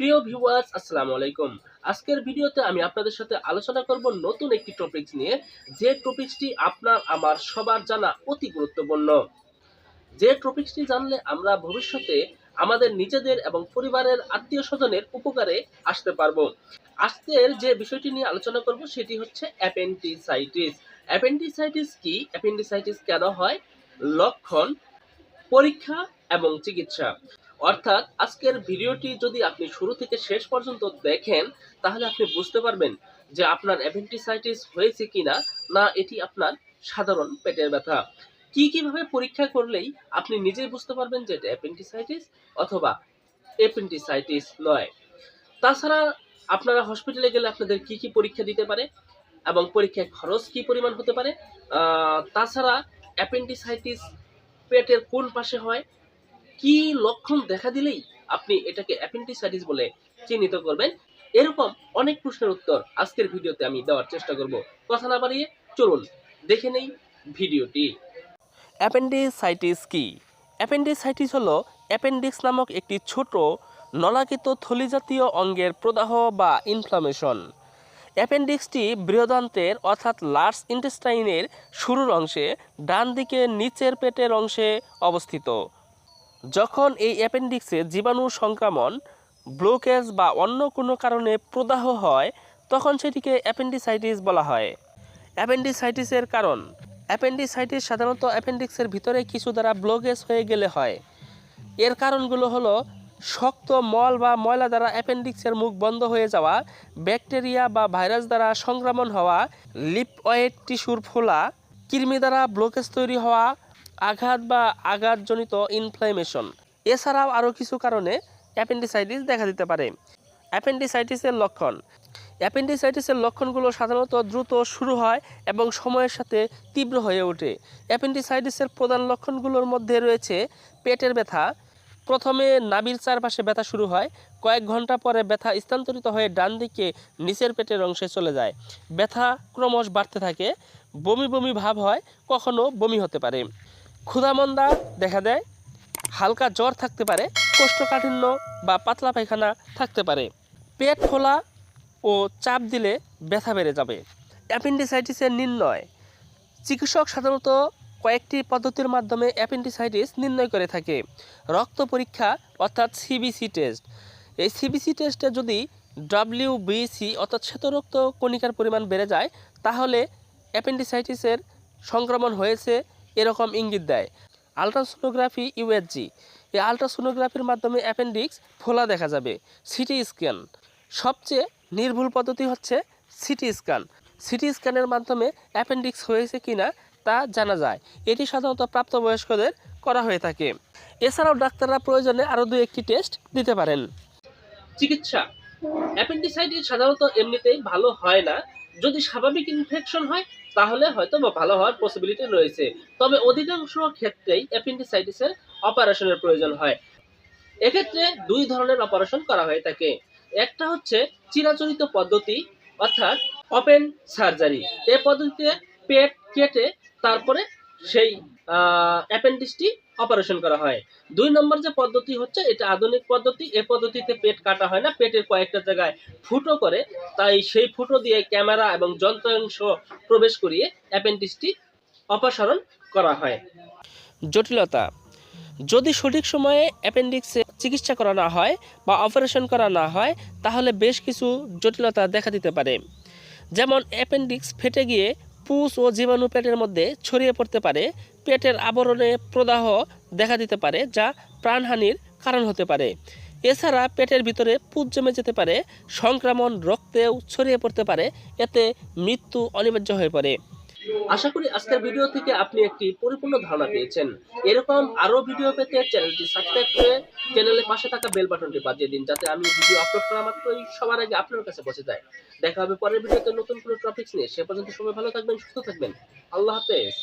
প্রিয় ভিউয়ার্স আসসালামু আলাইকুম। আজকের ভিডিওতে আমি আপনাদের সাথে আলোচনা করব নতুন একটি টপিকস নিয়ে। যে টপিকসটি আপনার, আমার, সবার জানা অতি গুরুত্বপূর্ণ। যে টপিকসটি জানলে আমরা ভবিষ্যতে আমাদের নিজেদের এবং পরিবারের আত্মীয় স্বজনের উপকারে আসতে পারব। আজকের যে বিষয়টি নিয়ে আলোচনা করব সেটি হচ্ছে অ্যাপেন্ডিসাইটিস অ্যাপেন্ডিসাইটিস কি? অ্যাপেন্ডিসাইটিস কেন হয়? লক্ষণ, পরীক্ষা এবং চিকিৎসা। অর্থাৎ আজকের ভিডিওটি যদি আপনি শুরু থেকে শেষ পর্যন্ত দেখেন, তাহলে আপনি বুঝতে পারবেন যে আপনার অ্যাপেন্ডিসাইটিস হয়েছে কিনা, না এটি আপনার সাধারণ পেটের ব্যথা। কি কীভাবে পরীক্ষা করলেই আপনি নিজেই বুঝতে পারবেন যে এটা অ্যাপেন্ডিসাইটিস অথবা অ্যাপেন্ডিসাইটিস নয়? তাছাড়া আপনারা হসপিটালে গেলে আপনাদের কি কি পরীক্ষা দিতে পারে এবং পরীক্ষায় খরচ কি পরিমাণ হতে পারে? তাছাড়া অ্যাপেন্ডিসাইটিস পেটের কোন পাশে হয়? কি লক্ষণ দেখা দিলেই আপনি এটাকে অ্যাপেন্ডিসাইটিস বলে চিহ্নিত করবেন? এরকম অনেক প্রশ্নের উত্তর আজকের ভিডিওতে আমি দেওয়ার চেষ্টা করব। কথা না বাড়িয়ে চলুন, দেখে নেই ভিডিওটি। অ্যাপেন্ডিসাইটিস কি? অ্যাপেন্ডিসাইটিস হলো অ্যাপেন্ডিক্স নামক একটি ছোট, নলাকৃত থলিজাতীয় অঙ্গের প্রদাহ বা ইনফ্লামেশন অ্যাপেন্ডিক্সটি বৃহদান্তের অর্থাৎ লার্জ ইন্টেস্টাইনের শুরুর অংশে ডান দিকে নিচের পেটের অংশে অবস্থিত। যখন এই অ্যাপেন্ডিক্সে জীবাণু সংক্রমণ, ব্লকেজ বা অন্য কোনো কারণে প্রদাহ হয়, তখন সেটিকে অ্যাপেন্ডিসাইটিস বলা হয়। অ্যাপেন্ডিসাইটিসের কারণ, অ্যাপেন্ডিসাইটিস সাধারণত অ্যাপেন্ডিক্সের ভিতরে কিছু দ্বারা ব্লকেজ হয়ে গেলে হয়। এর কারণগুলো হলো, শক্ত মল বা ময়লা দ্বারা অ্যাপেন্ডিক্সের মুখ বন্ধ হয়ে যাওয়া, ব্যাকটেরিয়া বা ভাইরাস দ্বারা সংক্রমণ হওয়া লিপওয়েট টিস্যুর ফোলা, কৃমি দ্বারা ব্লকেজ তৈরি হওয়া আঘাত বা আঘাতজনিত ইনফ্লামেশন এছাড়াও আরও কিছু কারণে অ্যাপেন্ডিসাইটিস দেখা দিতে পারে। অ্যাপেন্ডিসাইটিসের লক্ষণ। অ্যাপেন্ডিসাইটিসের লক্ষণগুলো সাধারণত দ্রুত শুরু হয় এবং সময়ের সাথে তীব্র হয়ে ওঠে। অ্যাপেন্ডিসাইটিসের প্রধান লক্ষণগুলোর মধ্যে রয়েছে পেটের ব্যথা। প্রথমে নাবির চারপাশে ব্যথা শুরু হয়। কয়েক ঘণ্টা পরে ব্যথা স্থানান্তরিত হয়ে ডান দিকে নিচের পেটের অংশে চলে যায়। ব্যথা ক্রমশ বাড়তে থাকে। বমি বমি ভাব হয়, কখনো বমি হতে পারে। ক্ষুধামন্দা দেখা দেয়। হালকা জ্বর থাকতে পারে, কোষ্ঠকাঠিন্য বা পাতলা পায়খানা থাকতে পারে। পেট ফোলা ও চাপ দিলে ব্যথা বেড়ে যাবে। অ্যাপেন্ডিসাইটিসের নির্ণয়। চিকিৎসক সাধারণত কয়েকটি পদ্ধতির মাধ্যমে অ্যাপেন্ডিসাইটিস নির্ণয় করে থাকে। রক্ত পরীক্ষা, অর্থাৎ সিবিসি টেস্ট। এই সিবিসি টেস্টে যদি ডব্লিউবিসি অর্থাৎ শ্বেতরক্ত কণিকার পরিমাণ বেড়ে যায়, তাহলে অ্যাপেন্ডিসাইটিসের সংক্রমণ হয়েছে এরকম ইঙ্গিত দেয়। আলট্রাসোনোগ্রাফি ইউএসজি এই আলট্রাসোনোগ্রাফির মাধ্যমে অ্যাপেন্ডিক্স ফোলা দেখা যাবে, সিটি স্ক্যান। সবচেয়ে নির্ভুল পদ্ধতি হচ্ছে সিটি স্ক্যান। সিটি স্ক্যানের মাধ্যমে অ্যাপেন্ডিক্স হয়েছে কিনা তা জানা যায়। এটি সাধারণত প্রাপ্তবয়স্কদের করা হয়ে থাকে। এছাড়াও ডাক্তাররা প্রয়োজনে আরও দু একটি টেস্ট দিতে পারেন। চিকিৎসা। অ্যাপেন্ডিসাইটিস সাধারণত এমনিতেই ভালো হয় না যদি স্বাভাবিক ইনফেকশন হয়, তাহলে হয়তো বা ভালো হওয়ার পসিবিলিটি রয়েছে। তবে অধিকাংশ ক্ষেত্রেই অ্যাপেন্ডিসাইটিসের অপারেশনের প্রয়োজন হয়। এক্ষেত্রে দুই ধরনের অপারেশন করা হয়ে থাকে। একটা হচ্ছে চিরাচরিত পদ্ধতি, অর্থাৎ ওপেন সার্জারি এ পদ্ধতিতে পেট কেটে তারপরে সেই অ্যাপেন্ডিক্সটি অপারেশন করা হয়। দুই নম্বর যে পদ্ধতি হচ্ছে, এটা আধুনিক পদ্ধতি। এই পদ্ধতিতে পেট কাটা হয় না, পেটের কয়েকটা জায়গায় ফুটো করে, তাই সেই ফুটো দিয়ে ক্যামেরা এবং যন্ত্রাংশ প্রবেশ করিয়ে অ্যাপেন্ডিক্সটি অপসারণ করা হয়। জটিলতা, যদি সঠিক সময়ে অ্যাপেন্ডিক্সে চিকিৎসা করা না হয় বা অপারেশন করা না হয়, তাহলে বেশ কিছু জটিলতা দেখা দিতে পারে। যেমন অ্যাপেন্ডিক্স ফেটে গিয়ে পুষ ও জীবাণু পেটের মধ্যে ছড়িয়ে পড়তে পারে। পেটের আবরণে প্রদাহ দেখা দিতে পারে, যা প্রাণহানির কারণ হতে পারে। এছাড়া পেটের ভিতরে পুজ জমে যেতে পারে সংক্রমণ রক্তেও ছড়িয়ে পড়তে পারে, এতে মৃত্যু অনিবার্য হয়ে পড়ে। আশা করি আজকের ভিডিও থেকে আপনি একটি পরিপূর্ণ ধারণা পেয়েছেন। এরকম আরও ভিডিও পেতে চ্যানেলটি সাবস্ক্রাইব করে চ্যানেলের পাশে থাকা বেল বাটনটি বাজিয়ে দিন যাতে আমি ভিডিও আপলোড করা মাত্রই সবার আগে আপনার কাছে পৌঁছে যায়। দেখা হবে পরের ভিডিওতে নতুন কোনো টপিকস নিয়ে। সে পর্যন্ত সবাই ভালো থাকবেন, সুস্থ থাকবেন। আল্লাহ হাফেজ।